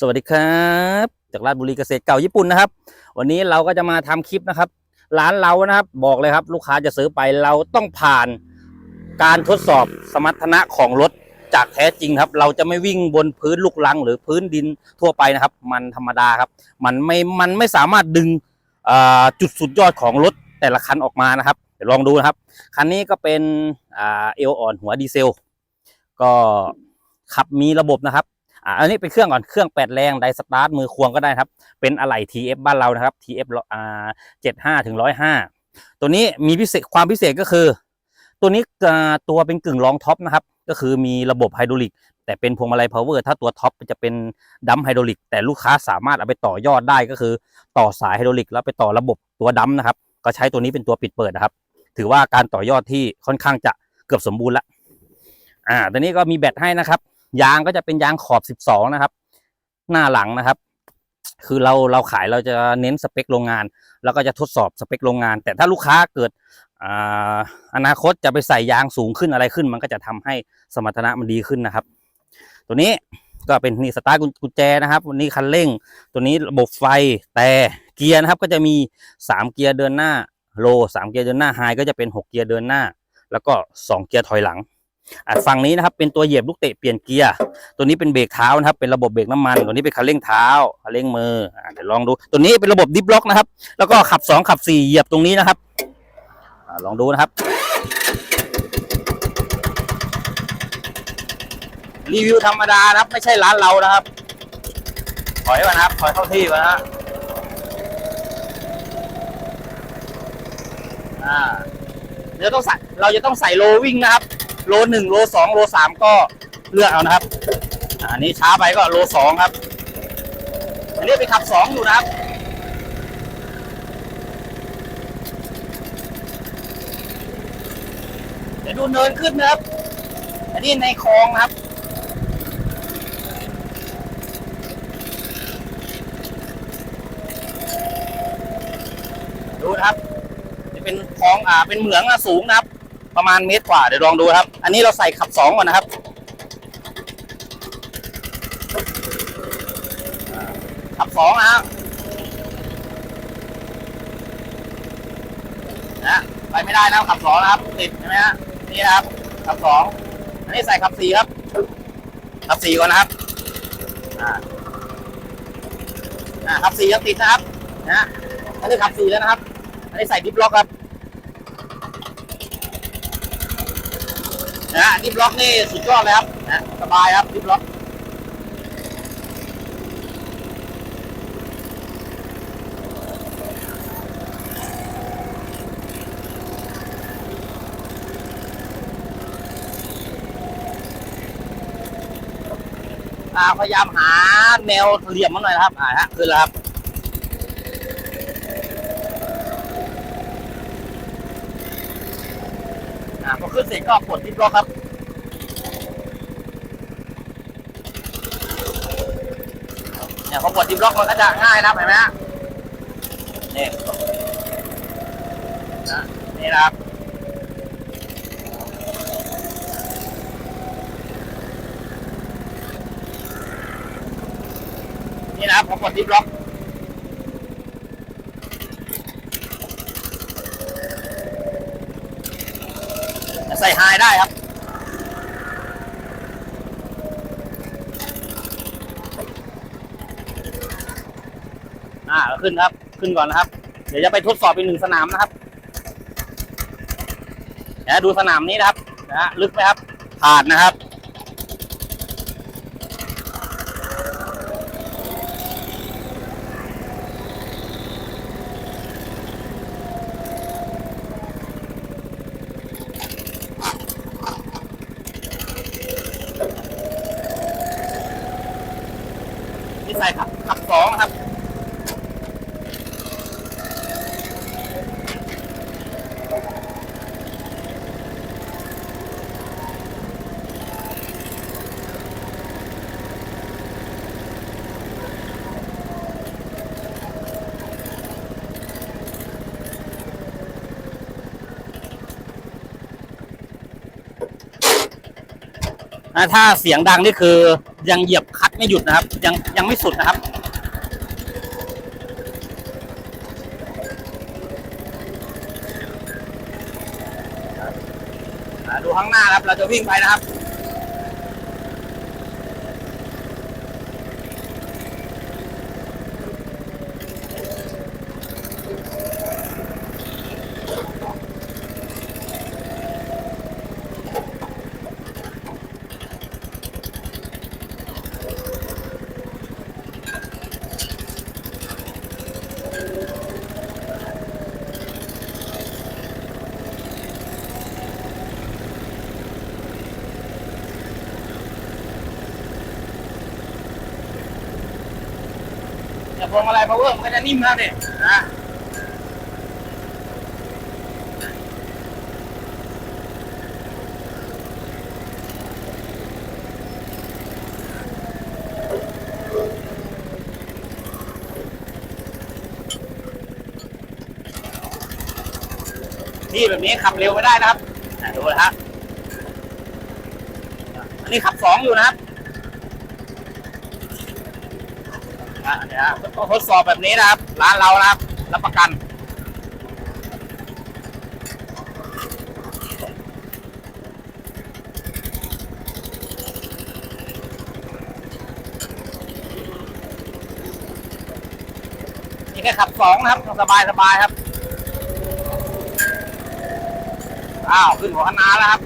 สวัสดีครับ จากราชบุรีเกษตรเก่าญี่ปุ่นนะครับ วันนี้เราก็จะมาทำคลิปนะครับ ร้านเรานะครับ บอกเลยครับ ลูกค้าจะซื้อไปเราต้องผ่านการทดสอบสมรรถนะของรถจากแท้จริงครับ เราจะไม่วิ่งบนพื้นลูกรัง หรือพื้นดินทั่วไปนะครับ มันธรรมดาครับ มันไม่มันไม่สามารถดึงจุดสุดยอดของรถแต่ละคันออกมานะครับเดี๋ยวลองดูนะครับ คันนี้ก็เป็นเอลอ่อนหัวดีเซล ก็ขับมีระบบนะครับ อันนี้เป็นเครื่องก่อนเครื่องแปดแรงไดสตาร์ทมือควงก็ได้ครับ เป็นอะไหล่ TF บ้านเรานะครับ TF อ่าเจ็ดห้าถึงร้อยห้าตัวนี้มีพิเศษความพิเศษก็คือ ตัวนี้อ่าตัวเป็นกึ่งรองท็อปนะครับ ก็คือมีระบบไฮดรอลิกแต่เป็นพวงมาลัยพาวเวอร์ถ้าตัวท็อปจะเป็นดัมไฮดรอลิกแต่ลูกค้าสามารถเอาไปต่อยอดได้ก็คือ ต่อสายไฮดรอลิกแล้วไปต่อระบบตัวดัมนะครับ ก็ใช้ตัวนี้เป็นตัวปิดเปิดนะครับ ถือว่าการต่อยอดที่ค่อนข้างจะเกือบสมบูรณ์ละอ่าตัวนี้ก็มีแบตให้นะครับ ยางก็จะเป็นยางขอบ 12 นะครับ หน้าหลังนะครับ คือเราเราขายเราจะเน้นสเปคโรงงาน แล้วก็จะทดสอบสเปคโรงงาน แต่ถ้าลูกค้าเกิดอนาคตจะไปใส่ยางสูงขึ้นอะไรขึ้น มันก็จะทำให้สมรรถนะมันดีขึ้นนะครับ ตัวนี้ก็เป็นนี่สตาร์ทกุญแจนะครับวันนี้คันเร่ง ตัวนี้ระบบไฟแต่เกียร์นะครับก็จะมี 3 เกียร์เดินหน้าโล3เกียร์เดินหน้าไฮก็จะเป็น 6 เกียร์เดินหน้า แล้วก็ 2 เกียร์ถอยหลัง ฝั่งนี้นะครับเป็นตัวเหยียบลูกเตะเปลี่ยนเกียร์ตัวนี้เป็นเบรกเท้านะครับ เป็นระบบเบรกน้ำมัน ตัวนี้เป็นคันเร่งเท้าคันเร่งมือเดี๋ยวลองดู ตัวนี้เป็นระบบดิฟล็อกนะครับ แล้วก็ขับสองขับสี่เหยียบตรงนี้นะครับอลองดูนะครับ รีวิวธรรมดานะครับ ไม่ใช่ร้านเรานะครับถอยก่อนะครับถอยเข้าที่ก่อนะฮะอ่าเดี๋ยวต้องใส่เราจะต้องใส่โลวิ่งนะครับ โลหนึ่งโลสองโลสามก็เลือกเอานะครับ อันนี้ช้าไปก็โลสองครับ อันนี้ไปขับสองอยู่นะครับ เดี๋ยวดูเนินขึ้นนะครับ อันนี้ในคลองครับดูนะครับ จะเป็นคลองอ่าเป็นเหมืองอะสูงนะครับ ประมาณเมตรกว่าเดี๋ยวลองดูครับ อันนี้เราใส่ขับสองก่อนนะครับขับสองนะครับนะไปไม่ได้นะขับสองนะครับติดใช่ไหมฮะนี่นะครับขับสองอันนี้ใส่ขับสี่ครับขับสี่ก่อนนะครับอ่าอ่าขับสี่ยังติดนะครับนะอันนี้ขับสี่แล้วนะครับอันนี้ใส่ดิฟล็อกครับ นะดิฟล็อกนี่สุดยอดเลยครับนะสบายครับดิฟล็อกพยายามหาแนวเหลี่ยมมันหน่อยนะครับอ่าฮะขึ้นแล้วครับ อ่าพอ ขึ้นเสร็จก็กดดิฟล็อกครับเนี่ยพอกดดิฟล็อกมันก็จะง่ายนะเห็นไหมฮะนี่นะนี่นะครับนี่นะครับพอกดดิฟล็อก ใส่ไฮได้ครับ อ่าขึ้นครับ ขึ้นก่อนนะครับ เดี๋ยวจะไปทดสอบอีกหนึ่งสนามนะครับเดี๋ยวดูสนามนี้นะครับนะฮะลึกไหมครับผ่านนะครับ นี่ใส่ขับขับสองนะครับ นะถ้าเสียงดังนี่คือยังเหยียบคัดไม่หยุดนะครับ ยังยังไม่สุดนะครับ ดูข้างหน้าครับ เราจะวิ่งไปนะครับ แต่พวงมาลัย power มันก็จะนิ่มแล้วเนี่ยนะที่แบบนี้ขับเร็วไม่ได้นะครับดูนะฮะอันนี้ขับสองอยู่นะครับ อะเนี่ยฮะทดสอบแบบนี้นะครับ ร้านเรานะครับ รับประกันนี่แค่ขับสองนะครับ สบายสบายครับ อ้าว ขึ้นหัวคณะแล้วครับ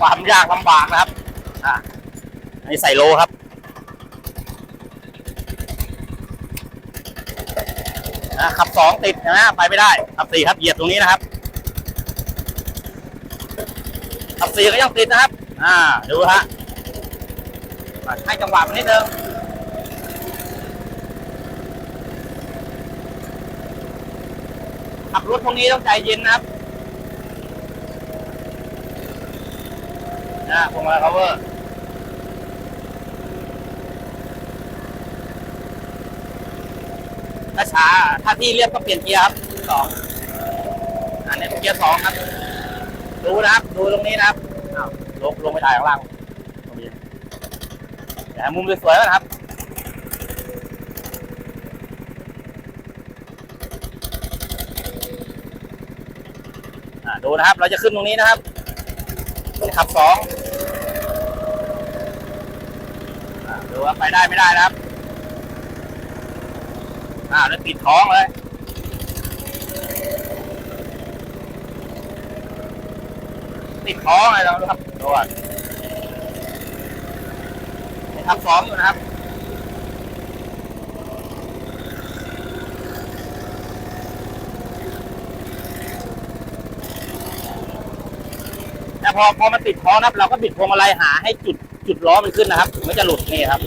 ความยากลำบากนะครับ อ่าอันนี้ใส่โลครับอ่าขับสองติดนะไปไม่ได้ ขับสี่ครับเหยียบตรงนี้นะครับ ขับสี่ก็ยังติดนะครับ อ่า ดูฮะอะให้จังหวะมันนิดนึงขับรถพวกนี้ต้องใจเย็นนะครับ นะพวงมาลัย cover ถ้าช้าถ้าที่เรียบก็เปลี่ยนเกียร์ครับสองอันนี้เกียร์สองครับ ดูนะครับ ดูตรงนี้นะครับอ้าวลงลงไปถ่ายข้างล่างตรงนี้เดี๋ยวหามุมสวยๆนะครับดูนะครับ เราจะขึ้นตรงนี้นะครับ ขับสองดูว่าไปได้ไม่ได้นะครับอ่าแล้วปิดท้องเลยติดท้องเลยเราดูครับดูว่าขับสองอยู่นะครับ พอพอมันติดคอนะครับเราก็บิดพวงมาลัยหาให้จุดจุดล้อมันขึ้นนะครับถึงไม่จะหลุดนี่ครับ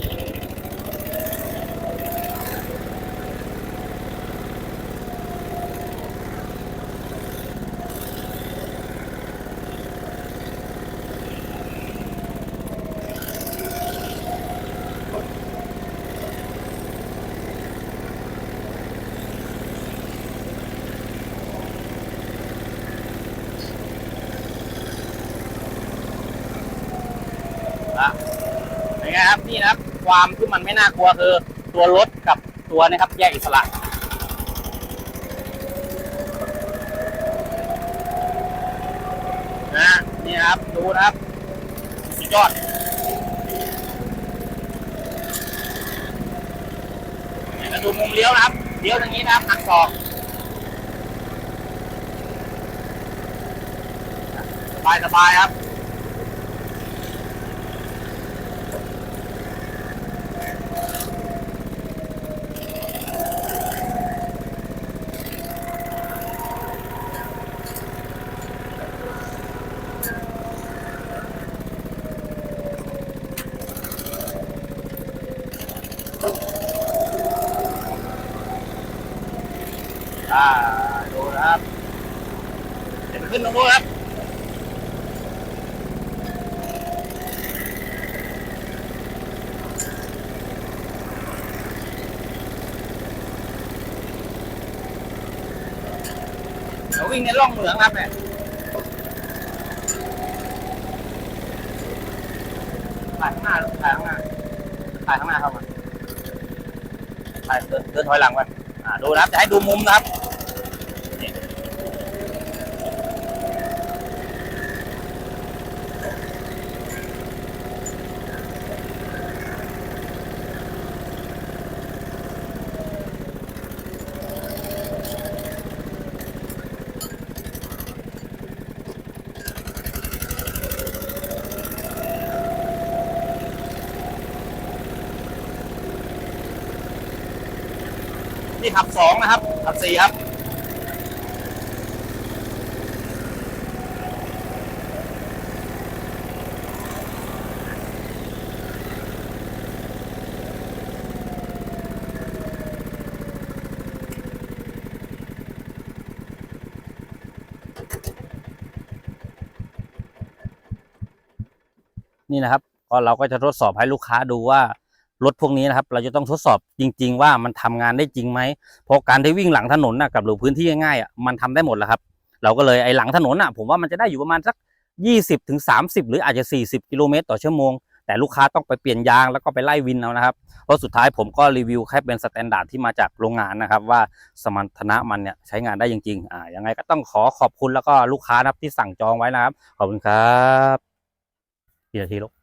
นไงครับนี่นะครับ ความที่มันไม่น่ากลัวคือตัวรถกับตัวนะครับแยกอิสระนะนี่นะครับดูนะครับสุดยอดมาดูมุมเลี้ยวนะครับเลี้ยวอย่างนี้นะครับหักศอกสบายสบายครับ อ่าดูนะครับเดี๋ยวขึ้นตรงนู้นครับเราวิ่งในร่องเหมืองครับเนี่ยถ่ายข้างหน้าถ่ายข้างหน้าถ่ายข้างหน้าเข้ามาถ่ายเดินเดินถอยหลังไปอ่าดูนะครับจะให้ดูมุมนะครับ ขับสองนะครับ ขับสี่ครับ นี่นะครับก็เราก็จะทดสอบให้ลูกค้าดูว่า รถพวกนี้นะครับ เราจะต้องทดสอบจริง ๆ ว่ามันทำงานได้จริงไหมเพราะการที่วิ่งหลังถนนนะกับหรือพื้นที่ง่ายๆอะมันทำได้หมดแล้วครับ เราก็เลยไอ้หลังถนนอะผมว่ามันจะได้อยู่ประมาณสักยี่สิบถึงสามสิบหรืออาจจะสี่สิบกิโลเมตรต่อชั่วโมง แต่ลูกค้าต้องไปเปลี่ยนยางแล้วก็ไปไล่วินเอานะครับเพราะสุดท้ายผมก็รีวิวแค่เป็นสแตนดาร์ดที่มาจากโรงงานนะครับ ว่าสมรรถนะมันเนี่ยใช้งานได้จริงๆอ่ายังไงก็ต้องขอขอบคุณแล้วก็ลูกค้านะครับที่สั่งจองไว้นะครับขอบคุณครับกี่นาทีลูก